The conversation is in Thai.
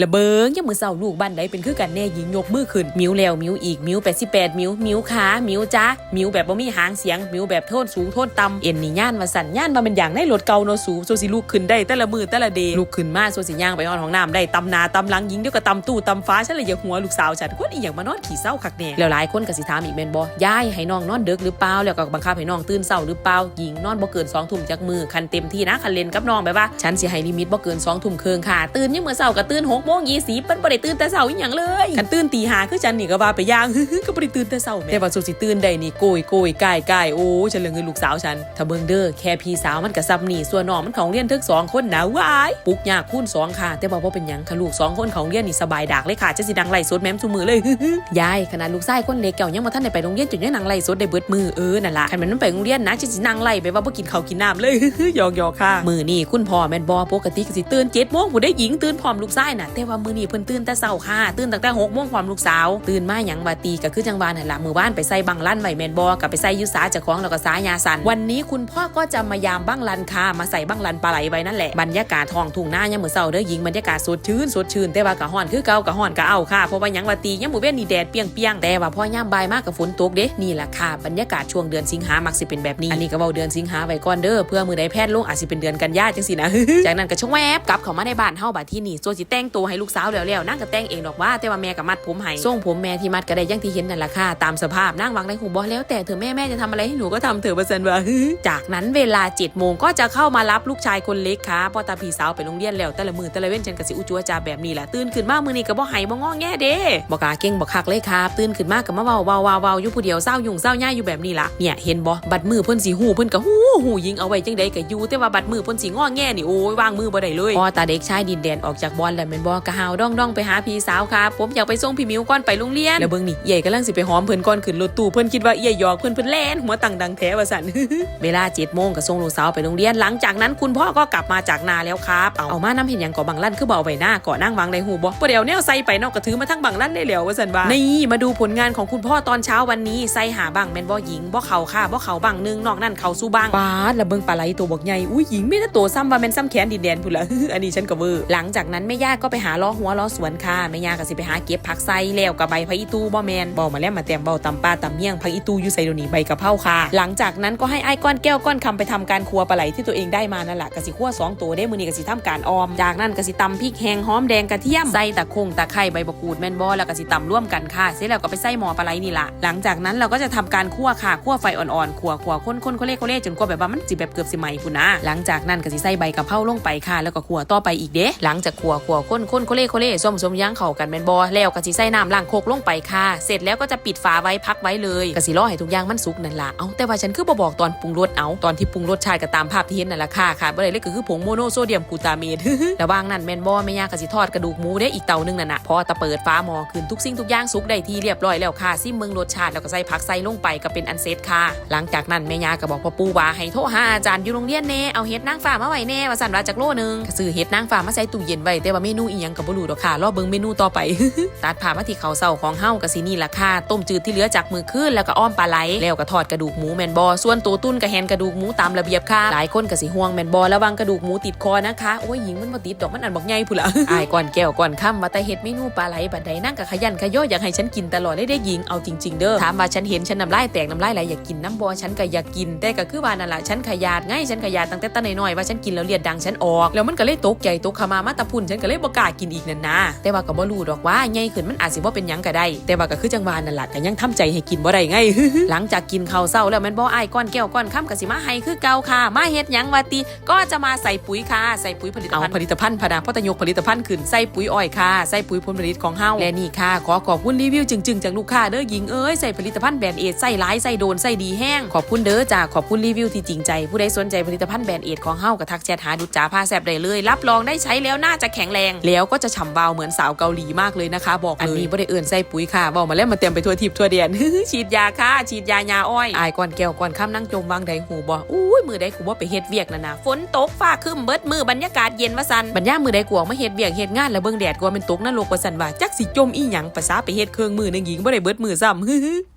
ละเบิงยังมือเศร้าลูกบ้านใดเป็นคือกันแน่หญิงยกมือขึ้นมิวแล้วมิวอีกมิว88มิวมิวขามิวจ้ามิวแบบบ่มีหางเสียงมิวแบบโทนสูงโทนต่ำเอ็นนี่ย่านว่าสั่นย่านมาเป็นอย่างในรถเก่าโนสูโซสิลูกขึ้นได้แต่ละมือแต่ละเดลูกขึ้นมาโซสิย่างไปนอนห้องน้ำได้ตำนาตำหลังยิงเดียวกับตำตู้ตำฟ้าฉันเลยอย่าหัวลูกสาวฉันคนอีหยังมานอนขี่เศร้าคักแน่แล้วหลายคนก็สิถามอีกแม่นบ่ย่ายให้น้องนอนดึกหรือเปล่าแล้วก็บังคับให้น้องตื่นเช้าหรือเปล่าหญิงนอนบ่เกิน2ทุ่มจากมือคันเต็มที่นะคันเลนกับน้องแบบว่าฉันสิให้ลิมิตบ่เกิน2ทุ่มเครึ่งค่ะตื่นยังมื้อเช้าก็ตื่น6โมง20เปิ้นบ่ได้ตื่นแต่เช้าอีหยังเลยคันตื่นตี5คือฉันนี่ก็ว่าไปย่างก็บ่ได้ตื่นแต่เช้าแม่แต่ว่าสุสิตื่นได้นี่โกยโกยกายกายโอ้ฉันเหลือเงินลูกสาวฉันถ้าเบิ่งเด้อแค่พี่สาวมันก็ซ้ำนี่ส่วนน้องมันของเรียนทึกสองคนนะว้ายปลุกยากคูณสองค่ะ แต่ว่าบ่เป็นหยังค่ะลูกสองคนของเรียนนี่สบายดากเลยค่ะจะสิดังไล่สดแม่มซุมือเลยยายขนาดลูกชายคนเล็กเก่ายังมาท่านได้ไปโรงเรียนจนยังนั่งไล่สดได้เบิดมือเออนั่นล่ะคันมันมันไปโรงเรียนนะจะสินั่งไล่ไปว่าบ่กินข้าวกินน้ำเลยหยอกหยอกค่ะ มือนี่คุณพ่อแม่นบอปกติก็สิตื่นเจ็ดโมงผู้ได้หญิงตื่นพร้อมลูกชายน่ะแต่ว่ามือนี่เพิ่นตื่นแต่เช้าค่ะ ตื่นตั้งแต่หกโมงพร้อมลูกสาว ตื่นมาหยังบาตีก็คือจังบานนั่นละมือบ้านไปใส่บังลั่นไว้แมนบอกัไปใส่ยุสาเจ้าของแล้วก็สายาสัน วันนี้คุณพ่อก็จะมายามบังลันค่ะมาใส่บังลันปลาไหลไว้นั่นแหละบรรยากาศทองทุ่งหน้ายามมือเช้าเด้อหญิงบรรยากาศสดชื่นสดชื่นแต่ว่ากะฮ้อนคือเก่ากะฮ้อนกะเอาค่ะเพราะว่าหยังบาตียามมือเว้นนี่แดดเปรี้ยงแต่ว่าพ่อย่ามบ่ายมากกับฝนตกเด้นี่แหละค่ะบรรยากาศช่วงเดือนสิงหามักสิเป็นแบบนี้อันนี้ก็เว้าเดือนสิงหาไว้ก่อนเด้อเพื่อมือใดแพทย์ลงอาจสิเป็นเดือนกันยาจังสินะจากนั้นก็ชงแวบกลับเข้ามาในบ้านเฮาบัดที่นี่ส่วนสิแต่งตัวให้ลูกสาวแล้วๆนั่งก็แต่งเองดอกว่า แต่ว่าแม่ก็มัดผมให้ทรงผมแม่ที่มัดก็ได้ยังที่เห็นนั่นแหละค่ะตามสภาพนั่งวางในหูบ่แล้วแต่เธอแม่แม่จะทำอะไรให้หนูก็ทำเถอะว่าซั่นว่าจากนั้นเวลา7จ็ดโมงก็จะเข้ามารับลูกชายคนเล็กค่ะพอตาพี่สาวไปโรงเรียนแล้วแต่ละมือแต่ละเว้นฉันก็สิอุจัวจาแบบนี้แหละตื่นขึ้นมามือนี้ก็บ่ไหบ่งอแง่เด้บ่กล้าเก่งบ่คักเลยครับตื่นขึ้นมาก็มาเว้าเว้าเว้าเว้าอยู่ผู้เดียวเศร้ายุ่งเศร้าย่ายอยู่แบบนี้ล่ะเนี่ยเห็นบ่บัดมือเพิ่นสิหูเพิ่นก็หูหูยิงเอาไว้จังใดก็อยู่แต่ว่าบัดมือเพิ่นสิงอแง่นี่โอ้ยวางมือบ่ได้เลยพอตาเด็กชายดินแดนออกจากบอลแล้วแม่นบก็หาวด้องด้องไปหาพี่สาวครับผมอยากไปส่งพี่มิวก่อนไปโรงเรียนแล้วเบิ่งนี่ใหญ่กำลังสิไปหอมเพิ่นก่อนขึ้นรถตู้เพิ่นคิดว่าเอี่ยหยอกเพิ่นเพิ่นแล่นหัวตังดังแท้ว่าซั่นเวลา7จ็ดโมงก็ส่งลูกสาวไปโรงเรียนหลังจากนั้นคุณพ่อก็กลับมาจากนาแล้วครับเอาเอามาน้ำเห็นหยังก่อบังลั่นคือเบเอาไว้หน้าก่อนั่งวางในหูบ่บ่เดี๋ยวแนวใส่ไปเนอกกระถือมาทั้งบังลั่นได้แล้วว่าซั่นว่านี่มาดูผลงานของคุณพ่อตอนเช้าวันนี้ใส่หาบังแม่นบ่หญิงบ่เขาค่ะบ่เขาบังหนึงนอกนั้นเขาสู้บังปาดแล้วเบิ่งปลาไหลตัวบักใหญ่อุ้ยหญิงไม่ได้ตัวซ้ำว่าแม่นซ้ำแขนดินแดนพุ่นละอันนี้ฉันก็เวอร์หลังจากนั้นแม่ย่าก็ไปหาล้อหัวล้อสวนค่ะแม่ย่าก็สิไปหาเก็บผักไซแล้วกับใบผักอีตูบ่แมนบ่มาแล้วมาแต้มเบาตำปลาตำเมี่ยงผักอีตูอยู่ใส่ดนีใบกะเพราค่ะ หลังจากนั้นก็ให้ไอ้ก้อนแก้วก้อนคำไปทำการครัวปลาไหลที่ตัวเองได้มานั่นแหละกะสิคั่วสองตัวได้มือนี้กสิทำการออม จากนั้นกะสิตำพริกแห้งหอมแดงกระเทียมใส่ตะคงตะไคร้ใบมะกูดแม่นบ่แล้วกะสิตำร่วมกันค่ะ เสร็จแล้วก็ไปใส่หม้อปลาไหลนี่ละหลังจากนั้นเราก็จะทำการคั่วค่ะคั่วไฟอ่อนๆคั่วคั่วข้นๆโคเล่โคเล่จนกว่าแบบว่ามันสิแบบเกือบสิไหมคุณนะหลังจากนั้นก็สิใส่ใบกะเพราลงไปค่ะ แล้วก็คั่วต่อไปอีกเด้หลังจากคั่วคั่วข้นๆโคเล่โคเล่ส้มส้มย่างเข้ากันแมนบ่แล้วก็สิใส่น้ำล้างโคกลงไปค่ะ เสร็จแล้วก็จะปิดฝาไว้พักไว้เลยก็สิรอให้ทุกอย่างมันสุกนั่นล่ะเอาแต่ว่าฉันคือบ่บอกตอนปรุงรสเอาตอนที่ปรุงรสชาติก็ตามภาพที่เห็นนั่นล่ะค่ะขาดบ่ได้เลยก็คือผงโมโนโซเดียมกูตาเมตระว่างนั้นแมนบ่แม่ยาก็สิทอดกระดูกหมูได้อีกเตานึงนั่นน่ะพอตะเปิดฟ้าหม้อขึ้นทุกสิ่งทุกอย่างสุกได้ที่เรียบร้อยแล้วค่ะซิมเมืองรสชาติแล้วก็ใส่ผักใส่ลงไปก็เป็นอันเสร็จค่ะ หลังจากนั้นแม่ยาก็บอกพ่อปู่ว่าให้โทรหาอาจารย์อยู่โรงเรียนแน่เอาเฮ็ดนางฟ้ามาไว้แน่ว่าสั่นว่าจากโลนึงก็ซื้อเฮ็ดนางฟ้ามาใส่ตู้เย็นไว้แต่ว่าเมนูอียังก็บ่รู้ดอกค่ะรอเบิ่งเมนูต่อไป ตัดผ่ามาที่ข้าวเช้าของเฮาก็สินี่ละค่ะ ต้มจืดที่เหลือจากมื้อคืนแล้วก็อ้อมปลาไหล แล้วก็ทอดกระดูกหมูแมนบ่ส่วนตัวตุ้นก็แฮนกระดูกหมูตามระเบียบค่ะ หลายคนก็สิห่วงแมนบ่ระวังกระดูกหมูติดคอนะคะ โอ้ยหญิงมันบ่ติดดอกมันอันบักใหญ่พุ่นละอายก่อนแก้วก่อนค่ำว่าแต่เฮ็ดเมนูปลาไหลบัดใดนั่งก็ขยันขย่ออยากให้ฉันกินตลอดได้ได้หญิงเอาจริง ๆ เด้อ ถามว่าฉันเห็นฉันน้ำลายแตกน้ำลายไหลอยากกินน้ำบ่ฉันก็อยากกิน แต่ก็คือว่านั่นล่ะฉันขยาดไงฉันขยาดตั้งแต่ตอนน้อยๆว่าฉันกินแล้วเลียดดังฉันออกแล้วมันก็เลยตกใจตกขมามาตะพุ่นฉันก็เลยบกล้ากินอีกนั่นนะแต่ว่าก็บ่รู้ดอกว่าใหญ่ขึ้นมันอาจสิบ่าเป็นหยังก็ได้ แต่ว่าก็คือจังหวานั่นแหล่ะก็ยังทำใจให้กินบ่ได้ไง หลังจากกินข้าวเช้าแล้วม่นบ่อายก้อนแก้วก้อนค่ำก็สิมาให้คือเก่าค่ะ มาเฮ็ดหยังวาติก็จะมาใส่ปุ๋ยค่ะใส่ปุ๋ยผลิตภัณฑ์ผลิตภัณฑ์พนาพราะตยกผลิตภัณฑ์ขึ้นใส่ปุ๋ยอ้อยค่ะใส่ปุ๋ยผลผลิตของเฮาและนี่ค่ะ ขอขอบคุณรีวิวจึงๆจากลูกค้าเด้อหญิงเอ้ยใส่ผลิตภัณฑ์แบรนด์เอทใส่หลายใส่โดนใส่ดีแห้งขอบคุณเด้อจ้าขอบคุณรีวิวที่จริงใจ ผู้ใดสนใจผลิตภัณฑ์แบรนด์เอทของเฮาก็ทักแชทหาดุจจ๋าผ้าแซบได้เลย รับรองได้ใช้แล้วน่าจะแข็งแรงแล้วก็จะฉ่ำวาวเหมือนสาวเกาหลีมากเลยนะคะ บอกเลยอันนี้บ่ได้เอื่นใส่ปุ๋ยค่ะบอกมาแล้วมาเต็มไปทั่วทิพย์ทั่วเดียนฉีดยาค่ะฉีดยายาอ้อยอายก่อนแก้วก่อนค่ำนั่งจมวางใดหูบ่อุ้ยมือใดกูบ่ไปเฮ็ดเวียกนั่นนะฝนตกฟ้าครึ้มเบิดมือบรรยากาศเย็นว่าซั่นบรรยามมือใดกูออกมาเฮ็ดเวียกเฮ็ดงานแล้วเบิ่งแดดกูว่ามันตกนรกว่าซั่นว่าจักสิจมอีหยังภาษาไปเฮ็ดเครื่องมือหนึงหญิงบ่ได้เบิดมือซ้ำ